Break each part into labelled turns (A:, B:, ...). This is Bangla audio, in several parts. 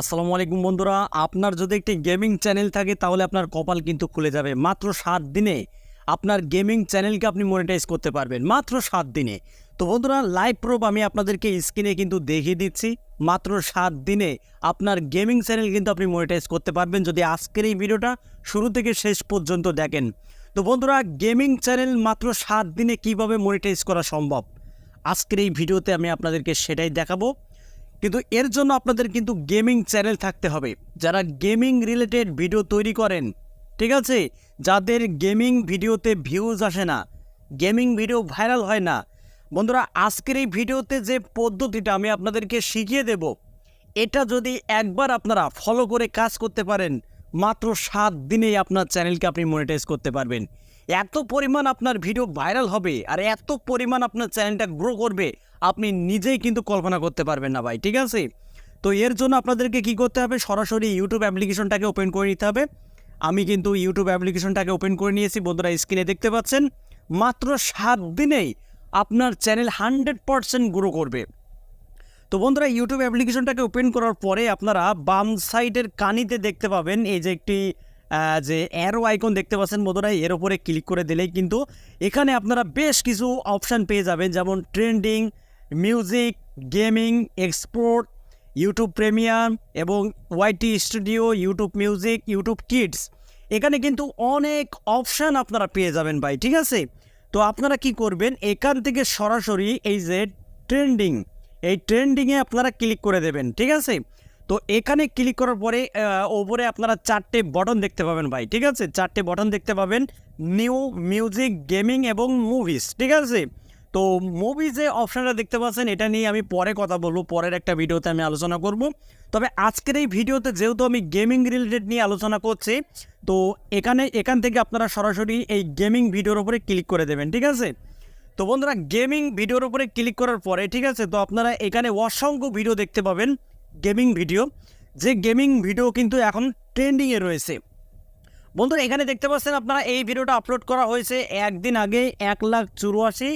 A: আসসালামু আলাইকুম বন্ধুরা, আপনার যদি একটি গেমিং চ্যানেল থাকে তাহলে আপনার কপাল কিন্তু খুলে যাবে। মাত্র সাত দিনে আপনার গেমিং চ্যানেলকে আপনি মনিটাইজ করতে পারবেন, মাত্র সাত দিনে। তো বন্ধুরা লাইভ প্রুফ আমি আপনাদেরকে স্ক্রিনে কিন্তু দেখিয়ে দিচ্ছি। মাত্র সাত দিনে আপনার গেমিং চ্যানেল কিন্তু আপনি মনিটাইজ করতে পারবেন। যদি আজকের এই ভিডিওটা শুরু থেকে শেষ পর্যন্ত দেখেন। তো বন্ধুরা, গেমিং চ্যানেল মাত্র সাত দিনে কীভাবে মনিটাইজ করা সম্ভব? আজকের এই ভিডিওতে আমি আপনাদেরকে সেটাই দেখাবো। কিন্তু এর জন্য আপনাদের কিন্তু গেমিং চ্যানেল থাকতে হবে। যারা গেমিং রিলেটেড ভিডিও তৈরি করেন, ঠিক আছে? যাদের গেমিং ভিডিওতে ভিউজ আসে না, গেমিং ভিডিও ভাইরাল হয় না, বন্ধুরা, আজকের এই ভিডিওতে যে পদ্ধতিটা আমি আপনাদেরকে শিখিয়ে দেব, এটা যদি একবার আপনারা ফলো করে কাজ করতে পারেন, মাত্র সাত দিনেই আপনার চ্যানেলকে আপনি মনিটাইজ করতে পারবেন। এত পরিমাণ আপনার ভিডিও ভাইরাল হবে আর এত পরিমাণ আপনার চ্যানেলটা গ্রো করবে, আপনি নিজেই কিন্তু কল্পনা করতে পারবেন না ভাই, ঠিক আছে? তো এর জন্য আপনাদেরকে কি করতে হবে? সরাসরি ইউটিউব অ্যাপ্লিকেশনটাকে ওপেন করে নিতে হবে। আমি কিন্তু ইউটিউব অ্যাপ্লিকেশনটাকে ওপেন করে নিয়েছি, বন্ধুরা স্ক্রিনে দেখতে পাচ্ছেন। মাত্র সাত দিনেই আপনার চ্যানেল হান্ড্রেড পারসেন্ট গ্রো করবে। তো বন্ধুরা ইউটিউব অ্যাপ্লিকেশনটাকে ওপেন করার পরে আপনারা বাম সাইডের কানিতে দেখতে পাবেন, এই যে একটি যে অ্যারো আইকন দেখতে পাচ্ছেন বন্ধুরা, এর উপরে ক্লিক করে দিলেই কিন্তু এখানে আপনারা বেশ কিছু অপশান পেয়ে যাবেন। যেমন trending music gaming export YouTube premium এবং YT studio YouTube music YouTube kids এখানে কিন্তু অনেক অপশান আপনারা পেয়ে যাবেন ভাই, ঠিক আছে? তো আপনারা কি করবেন, এখান থেকে সরাসরি এই যে ট্রেন্ডিং এই ট্রেন্ডিংয়ে আপনারা ক্লিক করে দেবেন, ঠিক আছে? তো এখানে ক্লিক করার পরে ওপরে আপনারা চারটে বটন দেখতে পাবেন ভাই, ঠিক আছে? চারটে বটন দেখতে পাবেন নিউ মিউজিক গেমিং এবং মুভিস ঠিক আছে? তো মুভি যে অপশানটা দেখতে পাচ্ছেন, এটা নিয়ে আমি পরে কথা বলব, পরের একটা ভিডিওতে আমি আলোচনা করব। তবে আজকের এই ভিডিওতে যেহেতু আমি গেমিং রিলেটেড নিয়ে আলোচনা করছি, তো এখানে, এখান থেকে আপনারা সরাসরি এই গেমিং ভিডিওর উপরে ক্লিক করে দেবেন, ঠিক আছে? তো বন্ধুরা গেমিং ভিডিওর উপরে ক্লিক করার পরে, ঠিক আছে? তো আপনারা এখানে অসংখ্য ভিডিও দেখতে পাবেন। গেমিং ভিডিও, যে গেমিং ভিডিও কিন্তু এখন ট্রেন্ডিংয়ে রয়েছে। বন্ধুরা, এখানে দেখতে পাচ্ছেন আপনারা এই ভিডিওটা আপলোড করা হয়েছে একদিন আগে এক লাখ চুরাশি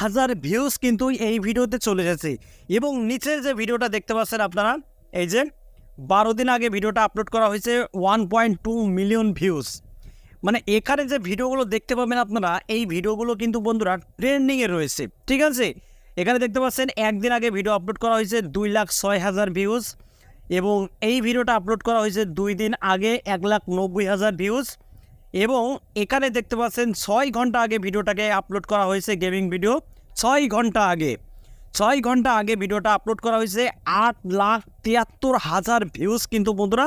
A: হাজার ভিউজ কিন্তু এই ভিডিওতে চলে গেছে এবং নিচের যে ভিডিওটা দেখতে পাচ্ছেন আপনারা, এই যে বারো দিন আগে ভিডিওটা আপলোড করা হয়েছে one point two million views মানে এখানে যে ভিডিওগুলো দেখতে পাবেন আপনারা, এই ভিডিওগুলো কিন্তু বন্ধুরা ট্রেন্ডিংয়ে রয়েছে। ঠিক আছে? এখানে দেখতে পাচ্ছেন, একদিন আগে ভিডিও আপলোড করা হয়েছে দুই লাখ ছয় হাজার ভিউজ এবং এই ভিডিওটা আপলোড করা হয়েছে দুই দিন আগে এক লাখ নব্বই হাজার ভিউজ এবং এখানে দেখতে পাচ্ছেন, ছয় ঘণ্টা আগে ভিডিওটাকে আপলোড করা হয়েছে গেমিং ভিডিও ছয় ঘণ্টা আগে, ছয় ঘণ্টা আগে ভিডিওটা আপলোড করা হয়েছে আট লাখ তিয়াত্তর হাজার ভিউজ কিন্তু বন্ধুরা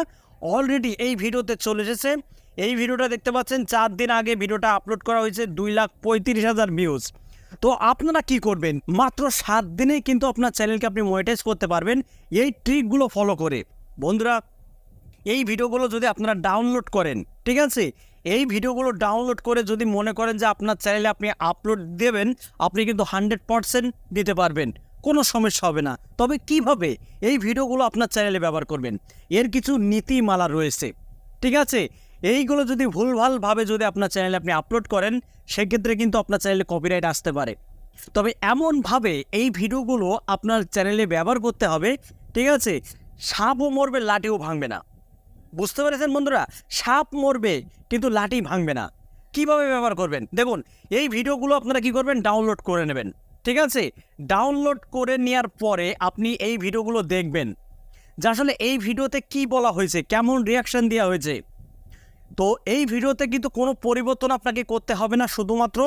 A: অলরেডি এই ভিডিওতে চলে এসেছে। এই ভিডিওটা দেখতে পাচ্ছেন, চার দিন আগে ভিডিওটা আপলোড করা হয়েছে দুই লাখ পঁয়ত্রিশ হাজার ভিউজ তো আপনারা কি করবেন? মাত্র সাত দিনেই কিন্তু আপনার চ্যানেলকে আপনি মনিটাইজ করতে পারবেন। এই ট্রিকগুলো ফলো করে। বন্ধুরা, এই ভিডিওগুলো যদি আপনারা ডাউনলোড করেন, ঠিক আছে? এই ভিডিওগুলো ডাউনলোড করে যদি মনে করেন যে আপনার চ্যানেলে আপনি আপলোড দেবেন, আপনি কিন্তু হান্ড্রেড পারসেন্ট দিতে পারবেন। কোনো সমস্যা হবে না। তবে কীভাবে এই ভিডিওগুলো আপনার চ্যানেলে ব্যবহার করবেন? এর কিছু নীতিমালা রয়েছে। ঠিক আছে? এইগুলো যদি ভুলভালভাবে যদি আপনার চ্যানেলে আপনি আপলোড করেন, সেক্ষেত্রে কিন্তু আপনার চ্যানেলে কপিরাইট আসতে পারে। তবে এমনভাবে এই ভিডিওগুলো আপনার চ্যানেলে ব্যবহার করতে হবে, ঠিক আছে? সাপও মরবে, লাঠিও ভাঙবে না। বুঝতে পেরেছেন বন্ধুরা? সাপ মরবে, কিন্তু লাঠি ভাঙবে না। কীভাবে ব্যবহার করবেন? দেখুন, এই ভিডিওগুলো আপনারা কি করবেন? ডাউনলোড করে নেবেন, ঠিক আছে? ডাউনলোড করে নেওয়ার পরে আপনি এই ভিডিওগুলো দেখবেন। যে আসলে এই ভিডিওতে কি বলা হয়েছে, কেমন রিয়াকশন দেওয়া হয়েছে তো এই ভিডিওতে কিন্তু কোনো পরিবর্তন আপনাকে করতে হবে না। শুধুমাত্র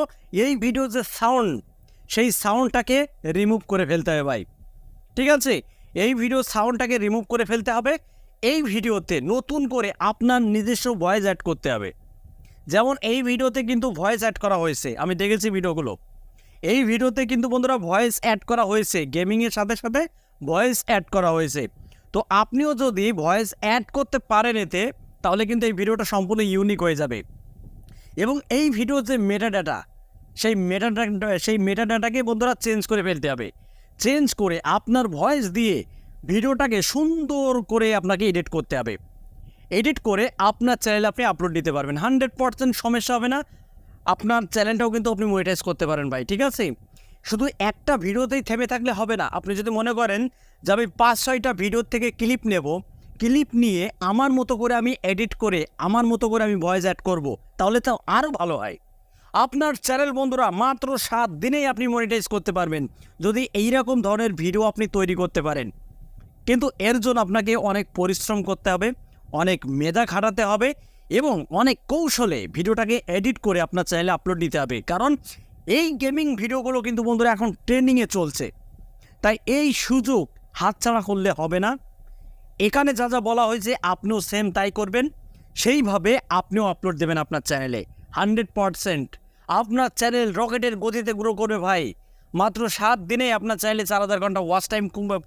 A: এই ভিডিও যে সাউন্ড সেই সাউন্ডটাকে রিমুভ করে ফেলতে হবে ভাই। ঠিক আছে? এই ভিডিও সাউন্ডটাকে রিমুভ করে ফেলতে হবে। এই ভিডিওতে নতুন করে আপনার নিজস্ব ভয়েস অ্যাড করতে হবে। যেমন এই ভিডিওতে কিন্তু ভয়েস অ্যাড করা হয়েছে। আমি দেখেছি ভিডিওগুলো। এই ভিডিওতে কিন্তু বন্ধুরা ভয়েস অ্যাড করা হয়েছে। গেমিংয়ের সাথে সাথে ভয়েস অ্যাড করা হয়েছে। তো আপনিও যদি ভয়েস অ্যাড করতে পারেন এতে তাহলে কিন্তু এই ভিডিওটা সম্পূর্ণ ইউনিক হয়ে যাবে। এবং এই ভিডিওর যে মেটা ডাটা সেই মেটা ডাটা সেই মেটা ডাটাকে বন্ধুরা চেঞ্জ করে ফেলতে হবে। চেঞ্জ করে আপনার ভয়েস দিয়ে ভিডিওটাকে সুন্দর করে আপনাকে এডিট করতে হবে। এডিট করে আপনার চ্যানেলে আপনি আপলোড দিতে পারবেন। হান্ড্রেড পার্সেন্ট সমস্যা হবে না। আপনার চ্যানেলটাও কিন্তু আপনি মনিটাইজ করতে পারেন ভাই, ঠিক আছে? শুধু একটা ভিডিওতেই থেমে থাকলে হবে না। আপনি যদি মনে করেন যে আমি পাঁচ ছয়টা ভিডিওর থেকে ক্লিপ নেব ক্লিপ নিয়ে আমার মতো করে আমি এডিট করে আমার মতো করে আমি ভয়েস অ্যাড করব, তাহলে তো আরও ভালো হয়। আপনার চ্যানেল বন্ধুরা, মাত্র সাত দিনেই আপনি মনিটাইজ করতে পারবেন, যদি এইরকম ধরনের ভিডিও আপনি তৈরি করতে পারেন। কিন্তু এর জন্য আপনাকে অনেক পরিশ্রম করতে হবে, অনেক মেধা খাটাতে হবে এবং অনেক কৌশলে ভিডিওটাকে এডিট করে আপনার চ্যানেলে আপলোড দিতে হবে। কারণ এই গেমিং ভিডিওগুলো কিন্তু বন্ধুরা এখন ট্রেন্ডিংয়ে চলছে। তাই এই সুযোগ হাতছাড়া করলে হবে না। এখানে যা যা বলা হয়েছে আপনিও সেম তাই করবেন, সেইভাবে আপনিও আপলোড দেবেন আপনার চ্যানেলে হান্ড্রেড পারসেন্ট আপনার চ্যানেল রকেটের গতিতে গ্রো করবে ভাই। মাত্র সাত দিনে আপনার চ্যানেলে চার হাজার ঘণ্টা ওয়াচ টাইম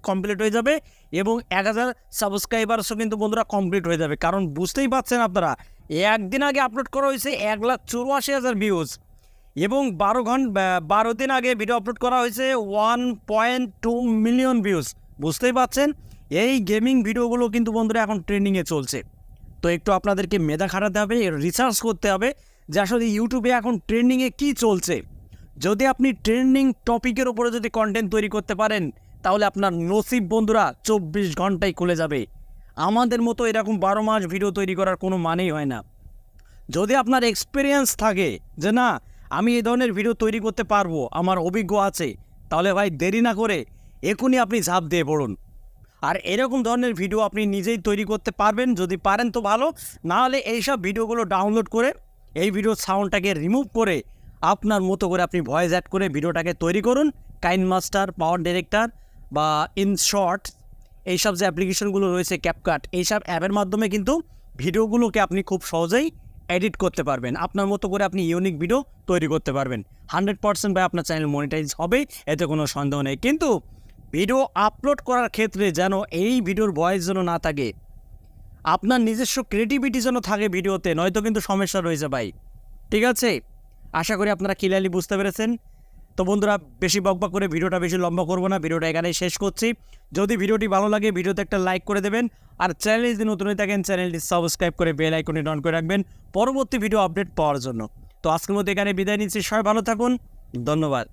A: কমপ্লিট হয়ে যাবে এবং এক হাজার সাবস্ক্রাইবারসও কিন্তু বন্ধুরা কমপ্লিট হয়ে যাবে। কারণ বুঝতেই পারছেন আপনারা, একদিন আগে আপলোড করা হয়েছে এক লাখ চুরাশি হাজার ভিউজ এবং বারো ঘণ্টা বারো দিন আগে ভিডিও আপলোড করা হয়েছে one point two million views বুঝতেই পারছেন? এই গেমিং ভিডিওগুলো কিন্তু বন্ধুরা এখন ট্রেন্ডিংয়ে চলছে। তো একটু আপনাদেরকে মেধা খাটাতে হবে রিসার্চ করতে হবে যে আসলে ইউটিউবে এখন ট্রেন্ডিংয়ে কী চলছে। যদি আপনি ট্রেন্ডিং টপিকের উপরে যদি কন্টেন্ট তৈরি করতে পারেন, তাহলে আপনার নসিব বন্ধুরা চব্বিশ ঘন্টায় খুলে যাবে। আমাদের মতো এরকম বারো মাস ভিডিও তৈরি করার কোনো মানেই হয় না। যদি আপনার এক্সপিরিয়েন্স থাকে যে না, আমি এই ধরনের ভিডিও তৈরি করতে পারব, আমার অভিজ্ঞ আছে, তাহলে ভাই দেরি না করে এখনই আপনি ঝাঁপ দিয়ে পড়ুন। আর এরকম ধরনের ভিডিও আপনি নিজেই তৈরি করতে পারবেন, যদি পারেন তো ভালো। না হলে এইসব ভিডিওগুলো ডাউনলোড করে এই ভিডিওর সাউন্ডটাকে রিমুভ করে আপনার মতো করে আপনি ভয়েস অ্যাড করে ভিডিওটাকে তৈরি করুন। কাইন মাস্টার পাওয়ার ডিরেক্টর বা ইন শর্ট এইসব যে অ্যাপ্লিকেশনগুলো রয়েছে ক্যাপকাট এইসব অ্যাপের মাধ্যমে কিন্তু ভিডিওগুলোকে আপনি খুব সহজেই এডিট করতে পারবেন। আপনার মতো করে আপনি ইউনিক ভিডিও তৈরি করতে পারবেন। হান্ড্রেড পার্সেন্ট ভাই, আপনার চ্যানেল মনিটাইজ হবে, এতে কোনো সন্দেহ নেই। কিন্তু ভিডিও আপলোড করার ক্ষেত্রে যেন এই ভিডিওর ভয়েস যেন না থাকে। আপনার নিজস্ব ক্রিয়েটিভিটি যেন থাকে ভিডিওতে, নয়তো কিন্তু সমস্যা রয়েছে ভাই। ঠিক আছে? আশা করি আপনারা ক্লিয়ারলি বুঝতে পেরেছেন। তো বন্ধুরা, বেশি বকবক করে ভিডিওটা বেশি লম্বা করব না, ভিডিওটা এখানেই শেষ করছি। যদি ভিডিওটি ভালো লাগে, ভিডিওতে একটা লাইক করে দেবেন। আর চ্যানেল যদি নতুন হয়ে থাকেন চ্যানেলটি সাবস্ক্রাইব করে বেল আইকনে অন করে রাখবেন পরবর্তী ভিডিও আপডেট পাওয়ার জন্য। তো আজকের মধ্যে এখানে বিদায় নিচ্ছি। সবাই ভালো থাকুন। ধন্যবাদ।